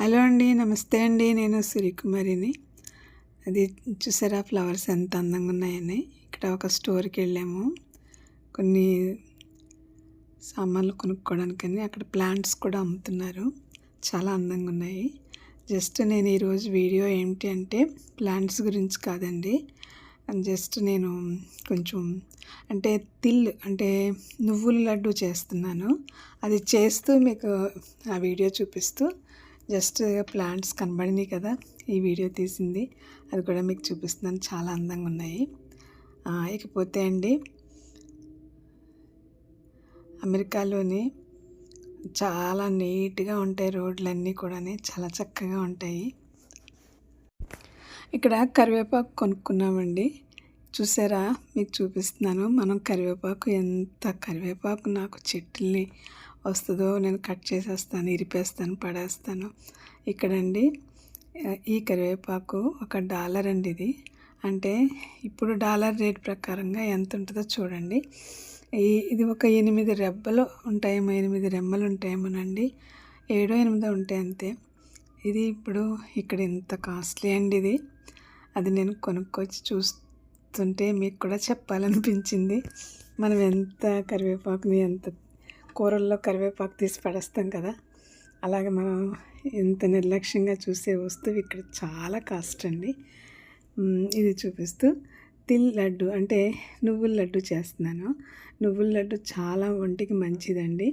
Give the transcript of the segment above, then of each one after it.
Hello అండి నమస్తే అండి. నేను సూర్యకుమారిని. అది చూసారా? ఫ్లవర్స్ ఎంత అందంగా ఉన్నాయని. ఇక్కడ ఒక స్టోర్కి వెళ్ళాము. కొన్ని సామాన్లు కొనుక్కోవడానికని అక్కడ ప్లాంట్స్ కూడా అమ్ముతున్నారు. చాలా అందంగా ఉన్నాయి. జస్ట్ నేను ఈరోజు వీడియో ఏంటి అంటే ప్లాంట్స్ గురించి కాదండి. జస్ట్ నేను కొంచెం అంటే తిల్ అంటే నువ్వుల లడ్డు చేస్తున్నాను. అది చేస్తూ మీకు ఆ వీడియో చూపిస్తూ జస్ట్ ప్లాంట్స్ కనబడినాయి కదా ఈ వీడియో తీసింది. అది కూడా మీకు చూపిస్తున్నాను. చాలా అందంగా ఉన్నాయి. ఇకపోతే అండి అమెరికాలోని చాలా నీట్గా ఉంటాయి రోడ్లన్నీ కూడా చాలా చక్కగా ఉంటాయి. ఇక్కడ కరివేపాకు కొనుక్కున్నామండి. చూసారా? మీకు చూపిస్తున్నాను. మనం కరివేపాకు ఎంత కరివేపాకు నాకు చెట్టుల్ని వస్తుందో నేను కట్ చేసేస్తాను ఇరిపేస్తాను పడేస్తాను. ఇక్కడండి ఈ కరివేపాకు ఒక డాలర్ అండి ఇది. అంటే ఇప్పుడు డాలర్ రేట్ ప్రకారంగా ఎంత ఉంటుందో చూడండి. ఈ ఇది ఒక ఎనిమిది రెబ్బలు ఉంటాయేమో ఎనిమిది రెమ్మలు ఉంటాయేమోనండి. ఏడో ఎనిమిదో ఉంటాయి అంతే. ఇది ఇప్పుడు ఇక్కడ ఇంత కాస్ట్లీ అండి ఇది. అది నేను కొనుక్కొచ్చి చూస్తుంటే మీకు కూడా చెప్పాలనిపించింది. మనం ఎంత కరివేపాకుని ఎంత కూరల్లో కరివేపాకు తీసి పడేస్తాం కదా అలాగే మనం ఎంత నిర్లక్ష్యంగా చూసే వస్తువు ఇక్కడ చాలా కాస్ట్ అండి. ఇది చూపిస్తూ తిల్ లడ్డు అంటే నువ్వుల లడ్డు చేస్తున్నాను. నువ్వుల లడ్డు చాలా ఒంటికి మంచిదండి.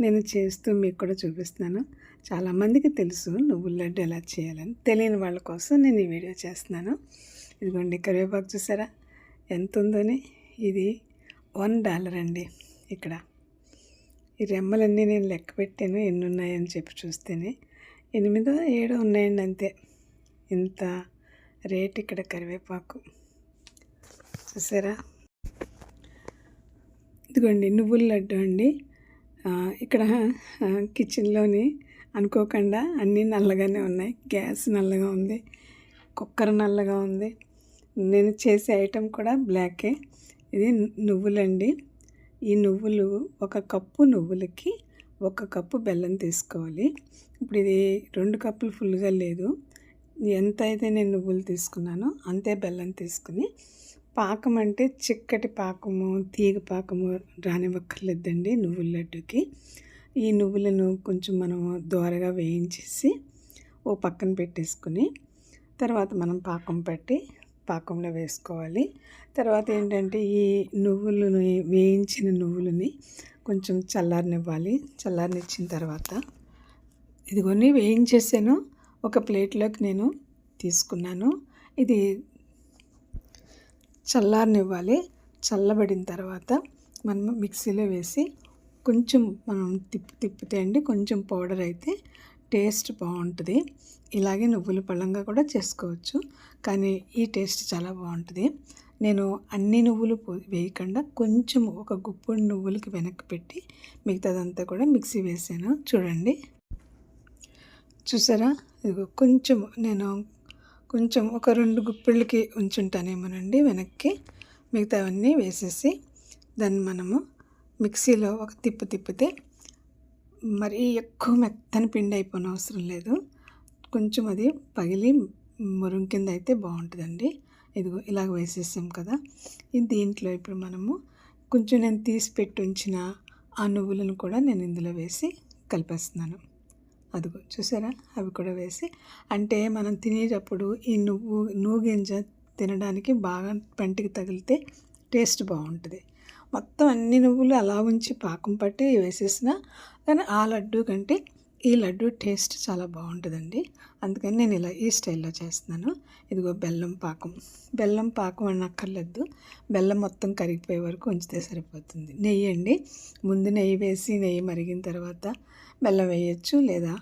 నేను చేస్తూ మీకు కూడా చూపిస్తున్నాను. చాలామందికి తెలుసు నువ్వుల లడ్డు ఎలా చేయాలని. తెలియని వాళ్ళ కోసం నేను ఈ వీడియో చేస్తున్నాను. ఇదిగోండి కరివేపాకు చూసారా? ఎంత ఉందని? ఇది వన్ డాలర్ అండి ఇక్కడ. ఈ రెమ్మలన్నీ నేను లెక్క పెట్టాను. ఎన్ని ఉన్నాయని చెప్పి చూస్తేనే ఎనిమిదో ఏడో ఉన్నాయండి అంతే. ఇంత రేట్ ఇక్కడ కరివేపాకు. చూసారా? ఇదిగోండి నువ్వుల లడ్డు అండి. ఇక్కడ కిచెన్లోని అనుకోకుండా అన్నీ నల్లగానే ఉన్నాయి. గ్యాస్ నల్లగా ఉంది. కుక్కర్ నల్లగా ఉంది. నేను చేసే ఐటెం కూడా బ్లాకే. ఇది నువ్వులండి. ఈ నువ్వులు ఒక కప్పు నువ్వులకి ఒక కప్పు బెల్లం తీసుకోవాలి. ఇప్పుడు ఇది రెండు కప్పులు ఫుల్గా లేదు. ఎంత అయితే నేను నువ్వులు తీసుకున్నానో అంతే బెల్లం తీసుకుని పాకం అంటే చిక్కటి పాకము తీగ పాకము రానివ్వక్కర్లేదండి నువ్వుల లడ్డుకి. ఈ నువ్వులను కొంచెం మనం దోరగా వేయించేసి ఓ పక్కన పెట్టేసుకుని తర్వాత మనం పాకం పెట్టి పాకంలో వేసుకోవాలి. తర్వాత ఏంటంటే ఈ నువ్వులని వేయించిన నువ్వులని కొంచెం చల్లారనివ్వాలి. చల్లారనిచ్చిన తర్వాత ఇదిగోని వేయించేసాను. ఒక ప్లేట్లోకి నేను తీసుకున్నాను. ఇది చల్లారనివ్వాలి. చల్లబడిన తర్వాత మనం మిక్సీలో వేసి కొంచెం మనం తిప్పి తిప్పితే అండి కొంచెం పౌడర్ అయితే టేస్ట్ బాగుంటుంది. ఇలాగే నువ్వుల పళ్ళంగా కూడా చేసుకోవచ్చు. కానీ ఈ టేస్ట్ చాలా బాగుంటుంది. నేను అన్ని నువ్వులు పో- వేయకుండా కొంచెం ఒక గుప్పుడు నువ్వులకి వెనక్కి పెట్టి మిగతాదంతా కూడా మిక్సీ వేసాను. చూడండి. చూసారా? ఇదిగో కొంచెం నేను కొంచెం ఒక రెండు గుప్పిళ్ళకి ఉంచుంటానేమోనండి వెనక్కి. మిగతావన్నీ వేసేసి దాన్ని మనము మిక్సీలో ఒక తిప్పు తిప్పితే మరీ ఎక్కువ మెత్తని పిండి అయిపోయిన అవసరం లేదు. కొంచెం అది పగిలి మురుం కింద అయితే బాగుంటుందండి. ఇదిగో ఇలాగ వేసేసాం కదా. దీంట్లో ఇప్పుడు మనము కొంచెం నేను తీసి పెట్టి ఉంచిన ఆ నువ్వులను కూడా నేను ఇందులో వేసి కలిపేస్తున్నాను. అదిగో చూసారా? అవి కూడా వేసి అంటే మనం తినేటప్పుడు ఈ నువ్వు నువ్వు గింజ తినడానికి బాగా పంటికి తగిలితే టేస్ట్ బాగుంటుంది. మొత్తం అన్ని నువ్వులు అలా ఉంచి పాకం పట్టి వేసేసిన కానీ ఆ లడ్డు కంటే ఈ లడ్డు టేస్ట్ చాలా బాగుంటుందండి. అందుకని నేను ఇలా ఈ స్టైల్లో చేస్తున్నాను. ఇదిగో బెల్లం పాకం. బెల్లం పాకం అనక్కర్లేదు. బెల్లం మొత్తం కరిగిపోయే వరకు ఉంచితే సరిపోతుంది. నెయ్యి అండి. ముందు నెయ్యి వేసి నెయ్యి మరిగిన తర్వాత బెల్లం వేయచ్చు లేదా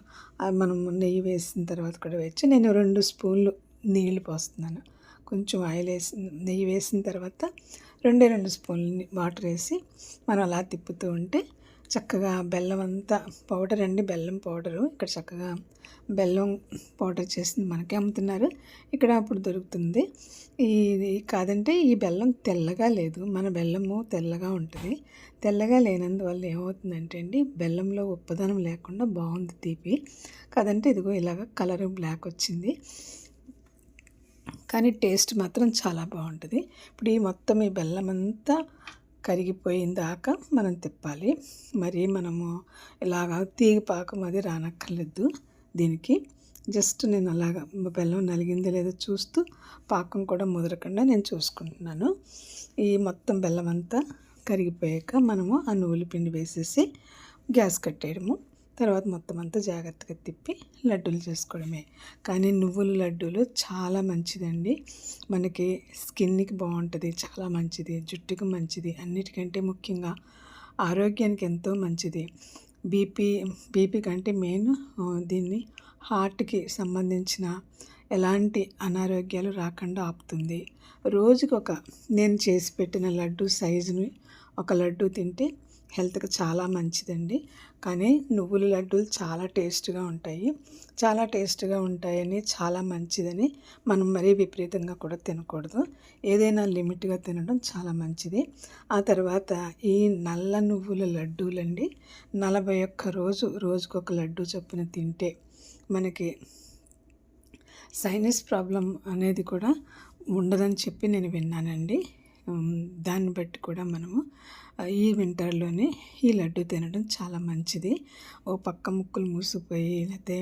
మనం నెయ్యి వేసిన తర్వాత కూడా వేయచ్చు. నేను రెండు స్పూన్లు నీళ్ళు పోస్తున్నాను. కొంచెం ఆయిల్ వేసి నెయ్యి వేసిన తర్వాత రెండే రెండు స్పూన్లు వాటర్ వేసి మనం అలా తిప్పుతూ ఉంటే చక్కగా బెల్లం అంతా పౌడర్ అండి బెల్లం పౌడరు. ఇక్కడ చక్కగా బెల్లం పౌడర్ చేసింది మనకే అమ్ముతున్నారు. ఇక్కడ అప్పుడు దొరుకుతుంది. ఇది కాదంటే ఈ బెల్లం తెల్లగా లేదు. మన బెల్లము తెల్లగా ఉంటుంది. తెల్లగా లేనందువల్ల ఏమవుతుందంటే అండి బెల్లంలో ఉప్పదనం లేకుండా బాగుంది తీపి. కాదంటే ఇదిగో ఇలాగ కలరు బ్లాక్ వచ్చింది. కానీ టేస్ట్ మాత్రం చాలా బాగుంటుంది. ఇప్పుడు ఈ మొత్తం ఈ బెల్లం అంతా కరిగిపోయిన దాకా మనం తిప్పాలి. మరి మనము ఇలాగా తీగ పాకం అది రానక్కర్లేదు దీనికి. జస్ట్ నేను అలాగా బెల్లం నలిగిందో లేదో చూస్తూ పాకం కూడా ముదరకుండా నేను చూసుకుంటున్నాను. ఈ మొత్తం బెల్లం అంతా కరిగిపోయాక మనము ఆ నువ్వుల పిండి వేసేసి గ్యాస్ కట్టేయడము. తర్వాత మొత్తం అంతా జాగ్రత్తగా తిప్పి లడ్డూలు చేసుకోవడమే. కానీ నువ్వుల లడ్డూలు చాలా మంచిదండి. మనకి స్కిన్కి బాగుంటుంది చాలా మంచిది జుట్టుకు మంచిది అన్నిటికంటే ముఖ్యంగా ఆరోగ్యానికి ఎంతో మంచిది. బీపీ బీపీ కంటే మెయిన్ దీన్ని హార్ట్కి సంబంధించిన ఎలాంటి అనారోగ్యాలు రాకుండా ఆపుతుంది. రోజుకి ఒక నేను చేసి పెట్టిన లడ్డు సైజుని ఒక లడ్డు తింటే హెల్త్కి చాలా మంచిదండి. కానీ నువ్వుల లడ్డూలు చాలా టేస్ట్గా ఉంటాయి. చాలా టేస్ట్గా ఉంటాయని చాలా మంచిదని మనం మరీ విపరీతంగా కూడా తినకూడదు. ఏదైనా లిమిట్గా తినడం చాలా మంచిది. ఆ తర్వాత ఈ నల్ల నువ్వుల లడ్డూలండి. నలభై ఒక్క రోజు రోజుకొక లడ్డూ చొప్పున తింటే మనకి సైనస్ ప్రాబ్లం అనేది కూడా ఉండదని చెప్పి నేను విన్నానండి. దాన్ని బట్టి కూడా మనము ఈ వింటర్లోనే ఈ లడ్డు తినడం చాలా మంచిది. ఓ పక్క ముక్కులు మూసిపోయి లేకపోతే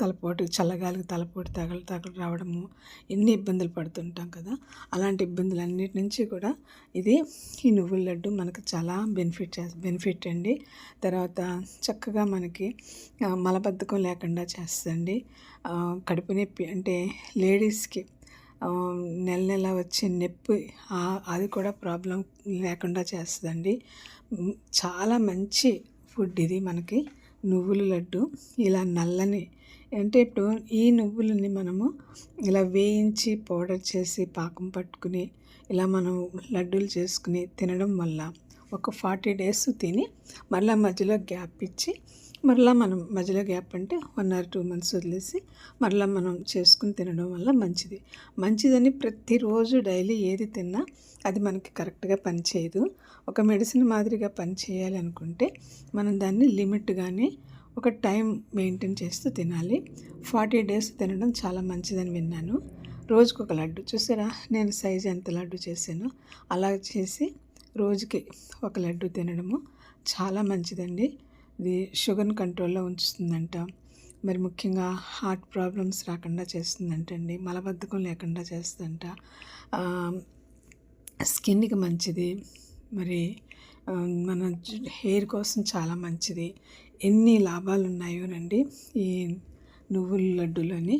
తలపోటు చల్లగాలికి తలపోటు తగలు తగలు రావడము ఎన్ని ఇబ్బందులు పడుతుంటాం కదా. అలాంటి ఇబ్బందులన్నిటి నుంచి కూడా ఇది ఈ నువ్వుల లడ్డు మనకు చాలా బెనిఫిట్ బెనిఫిట్ అండి. తర్వాత చక్కగా మనకి మలబద్ధకం లేకుండా చేస్తుంది కడుపు నొప్పి అంటే లేడీస్కి నెల నెల వచ్చే నొప్పి అది కూడా ప్రాబ్లం లేకుండా చేస్తుందండి. చాలా మంచి ఫుడ్ ఇది మనకి నువ్వుల లడ్డు. ఇలా నల్లని అంటే ఇప్పుడు ఈ నువ్వులని మనము ఇలా వేయించి పౌడర్ చేసి పాకం పట్టుకుని ఇలా మనం లడ్డూలు చేసుకుని తినడం వల్ల ఒక ఫార్టీ డేస్ తిని మళ్ళీ మధ్యలో గ్యాప్ ఇచ్చి మరలా మనం మధ్యలో గ్యాప్ అంటే వన్ ఆర్ టూ మంత్స్ వదిలేసి మరలా మనం చేసుకుని తినడం వల్ల మంచిది. మంచిదని ప్రతిరోజు డైలీ ఏది తిన్నా అది మనకి కరెక్ట్గా పనిచేయదు. ఒక మెడిసిన్ మాదిరిగా పనిచేయాలి అనుకుంటే మనం దాన్ని లిమిట్గానే ఒక టైం మెయింటైన్ చేస్తూ తినాలి. ఫార్టీ డేస్ తినడం చాలా మంచిదని విన్నాను. రోజుకు ఒక లడ్డు చూసారా? నేను సైజ్ ఎంత లడ్డు చేశాను అలా చేసి రోజుకి ఒక లడ్డు తినడము చాలా మంచిదండి. ఇది షుగర్ని కంట్రోల్లో ఉంచుతుందంట. మరి ముఖ్యంగా హార్ట్ ప్రాబ్లమ్స్ రాకుండా చేస్తుందంటండి. మలబద్ధకం లేకుండా చేస్తుందంట. స్కిన్కి మంచిది. మరి మన హెయిర్ కోసం చాలా మంచిది. ఎన్ని లాభాలు ఉన్నాయోనండి ఈ నువ్వుల లడ్డులోని.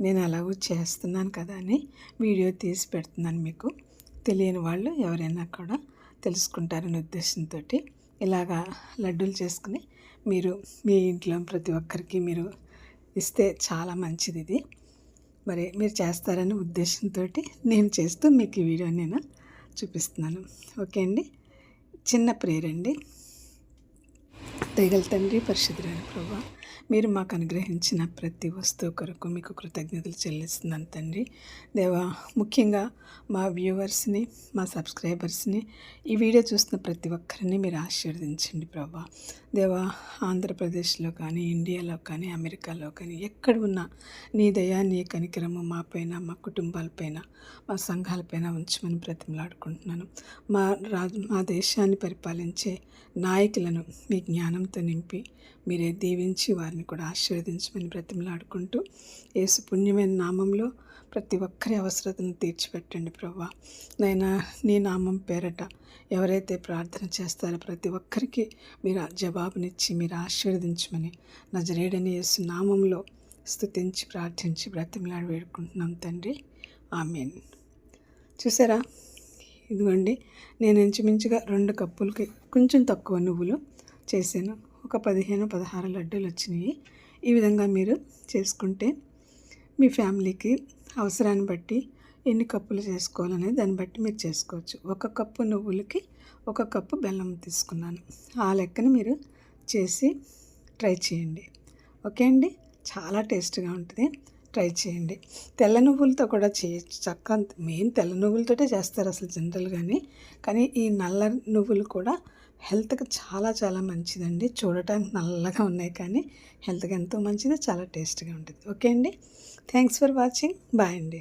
నేను అలాగూ చేస్తున్నాను కదా అని వీడియో తీసి పెడుతున్నాను మీకు. తెలియని వాళ్ళు ఎవరైనా కూడా తెలుసుకుంటారనే ఉద్దేశంతో ఇలాగా లడ్డూలు చేసుకుని మీరు మీ ఇంట్లో ప్రతి ఒక్కరికి మీరు ఇస్తే చాలా మంచిది ఇది. మరి మీరు చేస్తారనే ఉద్దేశంతో నేను చేస్తూ మీకు ఈ వీడియో నేను చూపిస్తున్నాను. ఓకే అండి? చిన్న ప్రేయర్ అండి తెగల తండ్రి పరిశుద్ధులైన ప్రభా మీరు మాకు అనుగ్రహించిన ప్రతి వస్తువు కొరకు మీకు కృతజ్ఞతలు చెల్లిస్తున్నాను తండ్రి. దేవా ముఖ్యంగా మా వ్యూవర్స్ని మా సబ్స్క్రైబర్స్ని ఈ వీడియో చూస్తున్న ప్రతి ఒక్కరిని మీరు ఆశీర్వదించండి ప్రభా. దేవా ఆంధ్రప్రదేశ్లో కానీ ఇండియాలో కానీ అమెరికాలో కానీ ఎక్కడ ఉన్నా నీ దయా నీ కనికరము మాపైన మా కుటుంబాలపైన మా సంఘాలపైన ఉంచమని బ్రతిమలాడుకుంటున్నాను. మా రాజు మా దేశాన్ని పరిపాలించే నాయకులను మీ జ్ఞానంతో నింపి మీరే దీవించి వారిని కూడా ఆశీర్వదించమని బ్రతిమలాడుకుంటూ యేసు పుణ్యమైన నామంలో ప్రతి ఒక్కరి అవసరతను తీర్చిపెట్టండి ప్రభా. నైనా నీ నామం పేరట ఎవరైతే ప్రార్థన చేస్తారో ప్రతి ఒక్కరికి మీరు జవాబునిచ్చి మీరు ఆశీర్వదించమని నజరేడని యేసు నామంలో స్థుతించి ప్రార్థించి బ్రతిమలాడి వేడుకుంటున్నాం తండ్రి. ఆమెన్. చూసారా? ఇదిగోండి నేను ఇంచుమించుగా రెండు కప్పులకి కొంచెం తక్కువ నువ్వులు చేశాను. ఒక పదిహేను పదహారు లడ్డూలు వచ్చినాయి ఈ విధంగా మీరు చేసుకుంటే మీ ఫ్యామిలీకి అవసరాన్ని బట్టి ఎన్ని కప్పులు చేసుకోవాలనేది దాన్ని బట్టి మీరు చేసుకోవచ్చు. ఒక కప్పు నువ్వులకి ఒక కప్పు బెల్లం తీసుకున్నాను. ఆ లెక్కన మీరు చేసి ట్రై చేయండి. ఓకే అండి? చాలా టేస్ట్గా ఉంటుంది. ట్రై చేయండి. తెల్ల నువ్వులతో కూడా చేయొచ్చు. చక్క మెయిన్ తెల్ల నువ్వులతోటే చేస్తారు అసలు జనరల్గానే. కానీ ఈ నల్ల నువ్వులు కూడా హెల్త్కి చాలా చాలా మంచిదండి. చూడటానికి నల్లగా ఉన్నాయి కానీ హెల్త్కి ఎంతో మంచిది చాలా టేస్ట్గా ఉంటుంది. ఓకే అండి. Thanks for watching. బాయ్ అండి.